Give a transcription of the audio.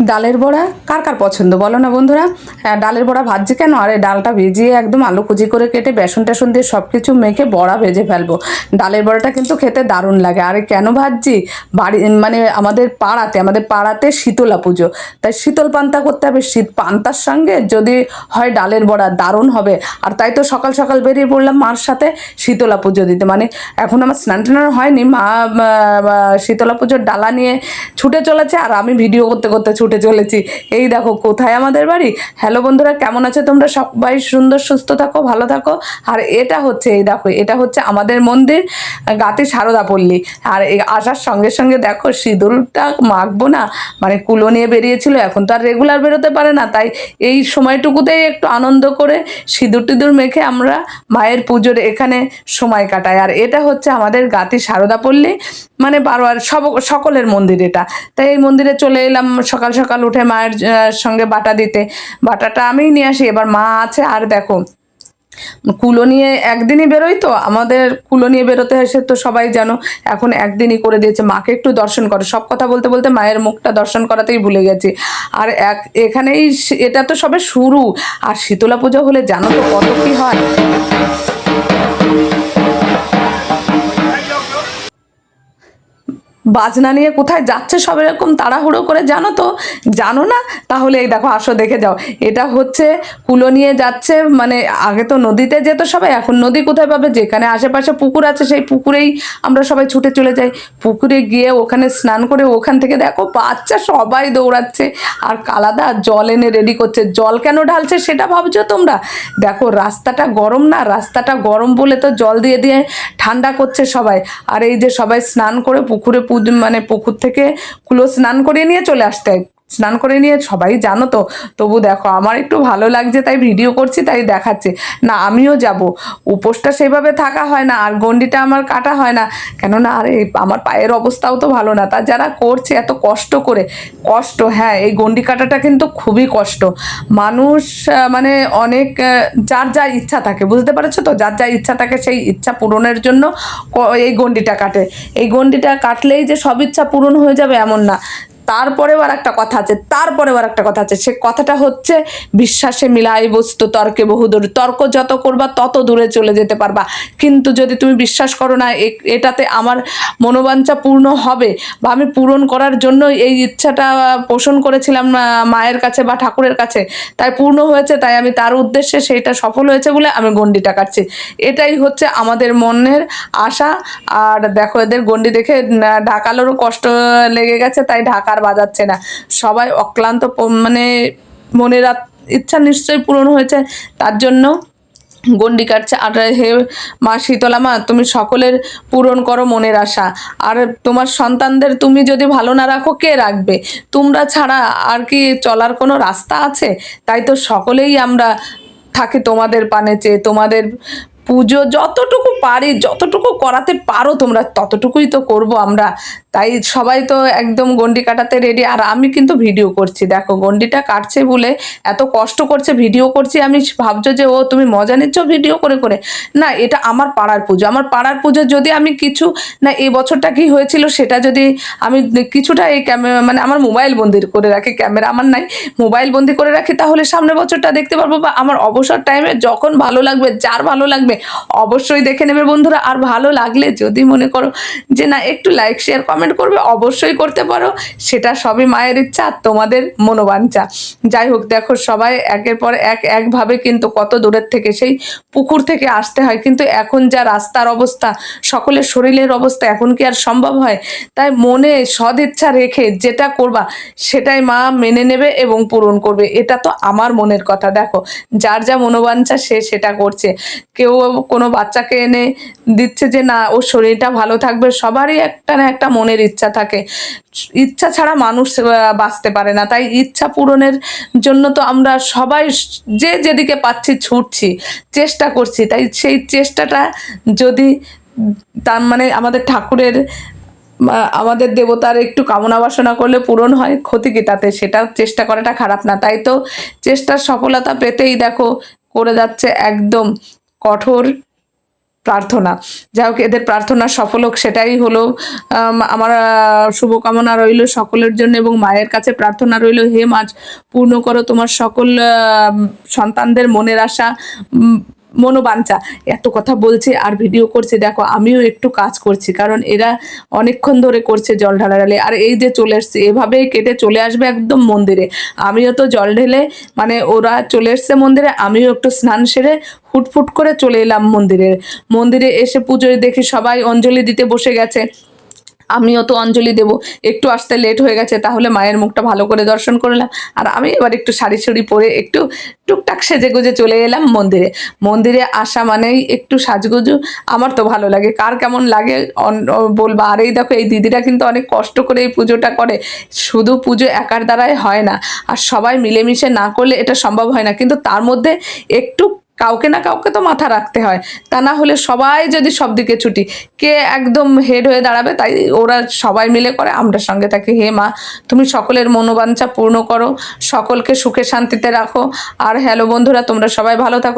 ডালের বড়া? কার কার পছন্দ? বলো না বন্ধুরা। ডালের বড়া ভাজছি কেন? আরে, ডালটা ভিজিয়ে একদম আলু কুচি করে কেটে বেসন টেসন দিয়ে সব কিছু মেখে বড়া ভেজে ফেলব। ডালের বড়াটা কিন্তু খেতে দারুণ লাগে। আরে, কেন ভাজছি? বাড়ি মানে আমাদের পাড়াতে আমাদের পাড়াতে শীতলা পুজো। তাই শীতল পান্তা করতে হবে, শীত পান্তার সঙ্গে যদি হয় ডালের বড়া, দারুণ হবে। আর তাই তো সকাল সকাল বেরিয়ে পড়লাম মার সাথে শীতলা পুজো দিতে। মানে এখন আমার স্নান টান হয়নি মা, শীতলা পুজোর ডালা নিয়ে ছুটে চলেছে, আর আমি ভিডিও করতে করতে ছুটে চলেছি। এই দেখো, কোথায় আমাদের বাড়ি? হ্যালো বন্ধুরা, কেমন আছো তোমরা? সবাই সুন্দর, সুস্থ থাকো, ভালো থাকো। আর এটা হচ্ছে, এই দেখো, এটা হচ্ছে আমাদের মন্দির, গাতে সারদা পল্লী। আর আসার সঙ্গে সঙ্গে দেখো, সিঁদুরটা মাখবো না? মানে কুলো নিয়ে বেরিয়েছিল, এখন তো আর রেগুলার বেরোতে পারে না। তাই এই সময়টুকুতেই একটু আনন্দ করে সিঁদুর টিঁদুর মেখে আমরা মায়ের পুজোর এখানে সময় কাটাই। আর এটা হচ্ছে আমাদের গাতি সারদা পল্লী। মানে বারোয়ার, সব, সকলের মন্দির এটা। তাই এই মন্দিরে চলে এলাম সকাল সকাল উঠে মায়ের সঙ্গে বাটা দিতে। বাটাটা আমিই নিয়ে আসি, এবার মা আছে। আর দেখো, কুলো নিয়ে একদিনই বেরোই তো? আমাদের কুলো নিয়ে বেরোতে হয় সে তো সবাই জানো, এখন একদিনই করে দিয়েছে। মাকে একটু দর্শন করো। সব কথা বলতে বলতে মায়ের মুখটা দর্শন করাতেই ভুলে গেছি। আর এক, এখানেই এটা তো সবে শুরু। আর শীতলা পুজো হলে জানো তো কত কি হয়? বাজনা নিয়ে কোথায় যাচ্ছে সব এরকম তাড়াহুড়ো করে জানো তো? জানো না? তাহলে এই দেখো, আসো দেখে যাও। এটা হচ্ছে কুলো নিয়ে যাচ্ছে মানে আগে তো নদীতে যেত সবাই, এখন নদী কোথায় পাবে? যেখানে আশেপাশে পুকুর আছে, সেই পুকুরেই আমরা সবাই ছুটে চলে যাই। পুকুরে গিয়ে ওখানে স্নান করে ওখান থেকে দেখো, বাচ্চা সবাই দৌড়াচ্ছে। আর কালাদা জল এনে রেডি করছে। জল কেন ঢালছে সেটা ভাবছ তোমরা? দেখো, রাস্তাটা গরম না? রাস্তাটা গরম বলে তো জল দিয়ে দিয়ে ঠান্ডা করছে সবাই। আর এই যে সবাই স্নান করে পুকুরে মানে পুকুর থেকে কুলো স্নান করিয়ে নিয়ে চলে আসতে। স্নান করে নিয়ে সবাই জানো তো, তবু দেখো আমার একটু ভালো লাগছে, তাই ভিডিও করছি, তাই দেখাচ্ছে। না, আমিও যাব। উপোসটা সেভাবে থাকা হয় না, আর গন্ডিটা আমার কাটা হয় না। কেননা, আরে, আমার পায়ের অবস্থাও তো ভালো না। তা যারা করছে এত কষ্ট করে, কষ্ট হ্যাঁ এই গন্ডি কাটাটা কিন্তু খুবই কষ্ট। মানুষ মানে অনেক যার যা ইচ্ছা থাকে, বুঝতে পারছ তো? যার যা ইচ্ছা থাকে, সেই ইচ্ছা পূরণের জন্য এই গন্ডিটা কাটে। এই গন্ডিটা কাটলেই যে সব ইচ্ছা পূরণ হয়ে যাবে এমন না। তারপরেও আর একটা কথা আছে, তারপরেও আর একটা কথা আছে, সে কথাটা হচ্ছে বিশ্বাসে মিলাই বস্তু, তর্কে বহুদূর, তর্ক যত করবা তত দূরে চলে যেতে পারবা। কিন্তু যদি তুমি বিশ্বাস করো না এটাতে আমার মনোবাঞ্ছা পূর্ণ হবে বা আমি পূরণ করার জন্য এই ইচ্ছাটা পোষণ করেছিলাম মায়ের কাছে বা ঠাকুরের কাছে, তাই পূর্ণ হয়েছে, তাই আমি তার উদ্দেশ্যে সেইটা সফল হয়েছে বলে আমি গন্ডিটা কাটছি। এটাই হচ্ছে আমাদের মনের আশা, আর দেখো এদের গন্ডি দেখে ঢাকালোরও কষ্ট লেগে গেছে, তাই ঢাকার বাজাচ্ছে না। সবাই অক্লান্ত মানে মনের ইচ্ছা নিশ্চয়ই পূরণ হয়েছে। তার জন্য গন্ডি কাটছে আর হে মা শীতলা মা, তুমি সকলের পূরণ করো মনের আশা। আর তোমার সন্তানদের তুমি যদি ভালো না রাখো, কে রাখবে? তোমরা ছাড়া আর কি চলার কোনো রাস্তা আছে? তাই তো সকলেই আমরা থাকি তোমাদের পানে চেয়ে, তোমাদের পুজো যতটুকু পারি, যতটুকু করাতে পারো তোমরা, ততটুকুই তো করব আমরা। তাই সবাই তো একদম গন্ডি কাটাতে রেডি আর আমি কিন্তু ভিডিও করছি। দেখো, গন্ডিটা কাটছে বলে এত কষ্ট করছে ভিডিও করছি। আমি ভাবছ যে, ও তুমি মজা নিচ্ছ ভিডিও করে করে। না, এটা আমার পাড়ার পুজো। আমার পাড়ার পুজো যদি আমি কিছু, না, এই বছরটা কি হয়েছিল সেটা যদি আমি কিছুটা এই ক্যামেরা মানে আমার মোবাইল বন্দি করে রাখি ক্যামেরা আমার নাই মোবাইল বন্দি করে রাখি, তাহলে সামনের বছরটা দেখতে পারব। বা আমার অবসর টাইমে যখন ভালো লাগবে, যার ভালো লাগবে অবশ্যই দেখে নেবে বন্ধুরা। আর ভালো লাগলে যদি মনে করো যে না, একটু লাইক শেয়ার কমেন্ট করবে, অবশ্যই করতে পারো। সেটা সবই মায়ের ইচ্ছা, আর তোমাদের মনোবাঞ্ছা। যাই হোক, দেখো সবাই একের পর এক, একভাবে কিন্তু কত দূরের থেকে সেই পুকুর থেকে আসতে হয়। কিন্তু এখন যা রাস্তার অবস্থা, সকলের শরীরের অবস্থা এখন কি আর সম্ভব হয়? তাই মনে সদিচ্ছা রেখে যেটা করবা, সেটাই মা মেনে নেবে এবং পূরণ করবে। এটা তো আমার মনের কথা। দেখো, যার যা মনোবাঞ্ছা সে সেটা করছে। কেউ কোনো বাচ্চাকে এনে দিচ্ছে যে না, ওর শরীরটা ভালো থাকবে। সবারই একটা না একটা মনের ইচ্ছা থাকে। ইচ্ছা ছাড়া মানুষ বাঁচতে পারে না। তাই ইচ্ছা পূরণের জন্য তো আমরা সবাই যে যেদিকে পাচ্ছি ছুটছি, চেষ্টা করছি। তাই সেই চেষ্টাটা যদি তার মানে আমাদের ঠাকুরের আমাদের দেবতার একটু কামনা বাসনা করলে পূরণ হয়, ক্ষতি কি তাতে? সেটা চেষ্টা করাটা খারাপ না। তাই তো চেষ্টার সফলতা পেতেই দেখো, করে যাচ্ছে একদম কঠোর প্রার্থনা। যাই হোক, এদের প্রার্থনা সফল হোক, সেটাই হলো আমার শুভকামনা রইল সকলের জন্য এবং মায়ের কাছে প্রার্থনা রইল, হে মাছ পূর্ণ করো তোমার সকল সন্তানদের মনের আশা। মনোবাঞ্ছা। এত কথা বলছে আর ভিডিও করছে, দেখো, আমিও একটু কাজ করছি, কারণ এরা অনেকক্ষণ ধরে করছে জল ঢালাঢালি। আর এই যে চলে এসছে এভাবেই কেটে চলে আসবে একদম মন্দিরে। আমিও তো জল ঢেলে মানে ওরা চলে এসছে মন্দিরে, আমিও একটু স্নান সেরে হুটফুট করে চলে এলাম মন্দিরে। মন্দিরে এসে পুজোয় দেখি সবাই অঞ্জলি দিতে বসে গেছে। আমিও তো অঞ্জলি দেব। একটু আসতে লেট হয়ে গেছে, তাহলে মায়ের মুখটা ভালো করে দর্শন করলাম আর আমি এবার একটু শাড়ি ছড়ি পরে একটু টুকটাক সেজে গুজে চলে এলাম মন্দিরে। মন্দিরে আসা মানেই একটু সাজগুজু আমার তো ভালো লাগে, কার কেমন লাগে বলবা। আর এই দেখো, এই দিদিরা কিন্তু অনেক কষ্ট করে এই পুজোটা করে। শুধু পুজো একার দ্বারাই হয় না। আর সবাই মিলেমিশে না করলে এটা সম্ভব হয় না। কিন্তু তার মধ্যে একটু কাউকে না কাউকে তো মাথা রাখতে হয়। তা না হলে সবাই যদি সব দিকে ছুটি, কে একদম হেড হয়ে দাঁড়াবে তাই ওরা সবাই মিলে করে, আমরা সঙ্গে থাকি। হে মা, তুমি সকলের মনোবাঞ্ছা পূর্ণ করো, সকলকে সুখে শান্তিতে রাখো। আর হ্যালো বন্ধুরা, তোমরা সবাই ভালো থাকো।